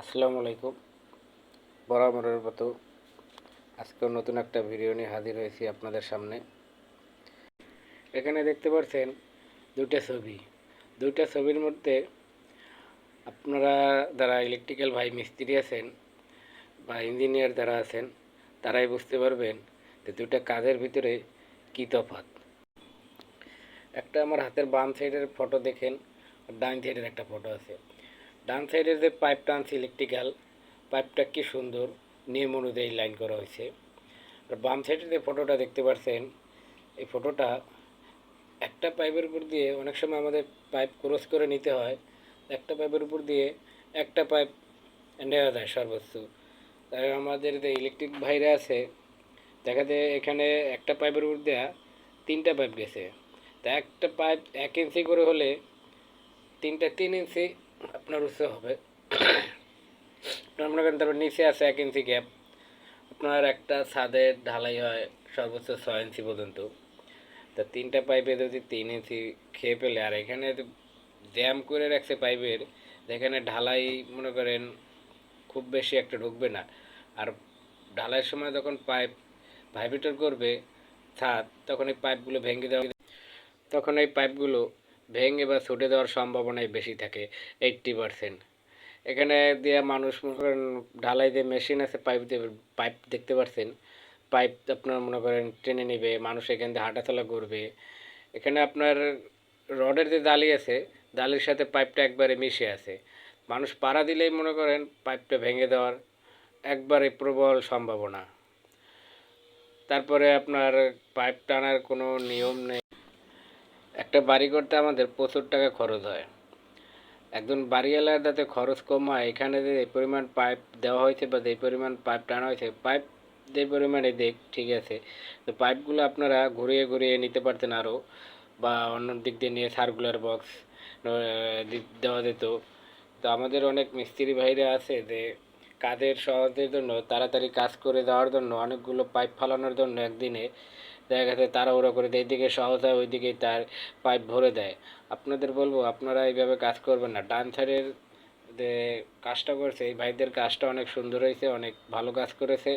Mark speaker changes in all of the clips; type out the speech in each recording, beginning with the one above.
Speaker 1: আসসালামু আলাইকুম। বরাবরের মতো আজকেও নতুন একটা ভিডিও নিয়ে হাজির হয়েছি আপনাদের সামনে। এখানে দেখতে পাচ্ছেন দুইটা ছবি। দুইটা ছবির মধ্যে আপনারা যারা ইলেকট্রিক্যাল ভাই মিস্ত্রি আছেন বা ইঞ্জিনিয়ার যারা আছেন, তারাই বুঝতে পারবেন যে দুইটা কাজের ভিতরে কী তফাৎ। একটা আমার হাতের বাম সাইডের ফটো দেখেন আর সাইডের একটা ফটো আছে। ডান সাইডের যে পাইপটা আনছে ইলেকট্রিক্যাল পাইপটা কি সুন্দর, নিয়ম অনুযায়ী লাইন করা হয়েছে। আর বাম সাইডের যে ফটোটা দেখতে পাচ্ছেন এই ফটোটা একটা পাইপের উপর দিয়ে অনেক সময় আমাদের পাইপ ক্রস করে নিতে হয়। একটা পাইপের উপর দিয়ে একটা পাইপ নেওয়া যায় সর্বোচ্চ। তাই আমাদের যে ইলেকট্রিক ভাইরা আছে, দেখা যায় এখানে একটা পাইপের উপর দেওয়া তিনটা পাইপ গেছে। তা একটা পাইপ এক ইঞ্চি করে হলে তিনটা তিন ইঞ্চি আপনার উৎস হবে। আপনার মনে করেন তারপর নিচে আছে এক ইঞ্চি গ্যাপ আপনার একটা ছাদের ঢালাই হয় সর্বোচ্চ ছয় ইঞ্চি পর্যন্ত। তা তিনটা পাইপে যদি তিন ইঞ্চি খেয়ে পেলে আর এখানে জ্যাম করে রাখছে পাইপের যেখানে ঢালাই মনে করেন খুব বেশি একটা ঢুকবে না। আর ঢালাইয়ের সময় যখন পাইপ ভাইব্রেটর করবে ছাদ, তখন এই পাইপগুলো ভেঙে দেওয়া তখন এই পাইপগুলো ভেঙে বা ছুটে দেওয়ার সম্ভাবনাই বেশি থাকে এইট্টি পারসেন্ট এখানে দিয়ে মানুষ মনে করেন ঢালাই দিয়ে মেশিন আছে পাইপ দিয়ে পাইপ দেখতে পাচ্ছেন পাইপ আপনার মনে করেন টেনে নেবে, মানুষ এখান দিয়ে হাঁটাচলা করবে। এখানে আপনার রডের যে দালি আছে, দালির সাথে পাইপটা একবারে মিশে আছে। মানুষ পাড়া দিলেই মনে করেন পাইপটা ভেঙে দেওয়ার একবারে প্রবল সম্ভাবনা। তারপরে আপনার পাইপ টানার কোনো নিয়ম নেই। একটা বাড়ি করতে আমাদের প্রচুর টাকা খরচ হয়। একজন বাড়িওয়ালার যাতে খরচ কম হয়, এখানে যে এই পরিমাণ পাইপ দেওয়া হয়েছে বা যে পরিমাণ পাইপ টানা হয়েছে, পাইপ যে পরিমাণে দেখ, ঠিক আছে। তো পাইপগুলো আপনারা ঘুরিয়ে ঘুরিয়ে নিতে পারতেন আরও বা অন্য দিক দিয়ে নিয়ে সার্কুলার বক্স দেওয়া যেত। তো আমাদের অনেক মিস্ত্রি ভাইরা আছে যে কাজের সহজের জন্য, তাড়াতাড়ি কাজ করে দেওয়ার জন্য, অনেকগুলো পাইপ ফালানোর জন্য একদিনে দেখা গেছে তাড়াহুড়ো করে দেয় এইদিকে সহজ হয়, ওইদিকেই তার পাইপ ভরে দেয়। আপনাদের বলব, আপনারা এইভাবে কাজ করবেন না। ডান যে কাজটা করেছে, এই ভাইদের কাজটা অনেক সুন্দর হয়েছে, অনেক ভালো কাজ করেছে।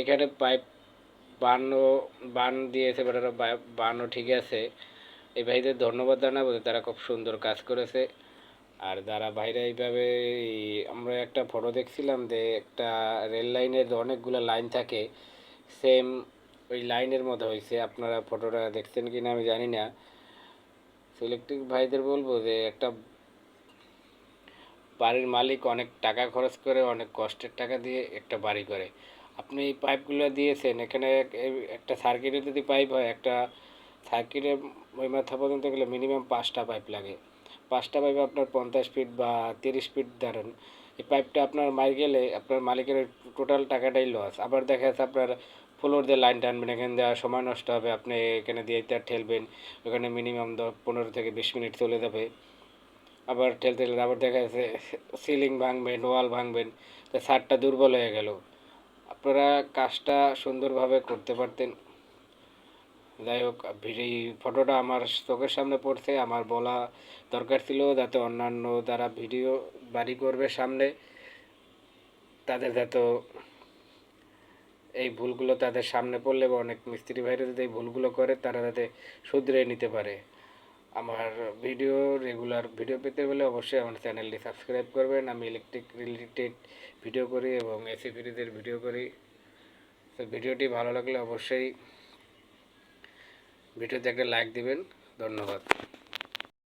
Speaker 1: এখানে পাইপ বানও বান দিয়েছে বেটারা বানও ঠিক আছে। এই ভাইদের ধন্যবাদ জানাব তারা খুব সুন্দর কাজ করেছে। আর যারা ভাইরা এইভাবে আমরা একটা ফটো দেখছিলাম যে একটা রেল লাইনের অনেকগুলো লাইন থাকে সেম ওই লাইনের মতো হয়েছে আপনারা ফটোটা দেখছেন কি না আমি জানি না। ইলেকট্রিক ভাইদের বলব যে একটা বাড়ির মালিক অনেক টাকা খরচ করে, অনেক কষ্টের টাকা দিয়ে একটা বাড়ি করে। আপনি এই পাইপগুলো দিয়েছেন, এখানে একটা সার্কিটে যদি পাইপ হয়, একটা সার্কিটে ওই মাথা পর্যন্ত গেলে মিনিমাম পাঁচটা পাইপ লাগে। পাঁচটা পাইপে আপনার পঞ্চাশ ফিট বা তিরিশ ফিট ধরেন এই পাইপটা আপনার মার গেলে আপনার মালিকের টোটাল টাকাটাই লস আবার দেখা যাচ্ছে আপনার ফ্লোর দিয়ে লাইন টানবেন, এখানে দেওয়া সময় নষ্ট হবে, আপনি এখানে দিয়ে তার ঠেলবেন, ওখানে মিনিমাম পনেরো থেকে বিশ মিনিট চলে যাবে। আবার ঠেলতে ঠেলতে আবার দেখা যাচ্ছে সিলিং ভাঙবেন ওয়াল ভাঙবেন, তো সারটা দুর্বল হয়ে গেল। আপনারা কাজটা সুন্দরভাবে করতে পারতেন। যাই হোক এই ফটোটা আমার চোখের সামনে পড়ছে, আমার বলা দরকার ছিল যাতে অন্যান্য যারা ভিডিও বাড়ি করবে সামনে, তাদের যাতে এই ভুলগুলো তাদের সামনে পড়লে বা অনেক মিস্ত্রি ভাইরা যদি এই ভুলগুলো করে, তারা যাতে শুধরে নিতে পারে। আমার ভিডিও রেগুলার ভিডিও পেতে হলে অবশ্যই আমার চ্যানেলটি সাবস্ক্রাইব করবেন। আমি ইলেকট্রিক রিলেটেড ভিডিও করি এবং এসি ফ্রিজের ভিডিও করি। তো ভিডিওটি ভালো লাগলে অবশ্যই ভিডিওতে একটা লাইক দিবেন। ধন্যবাদ।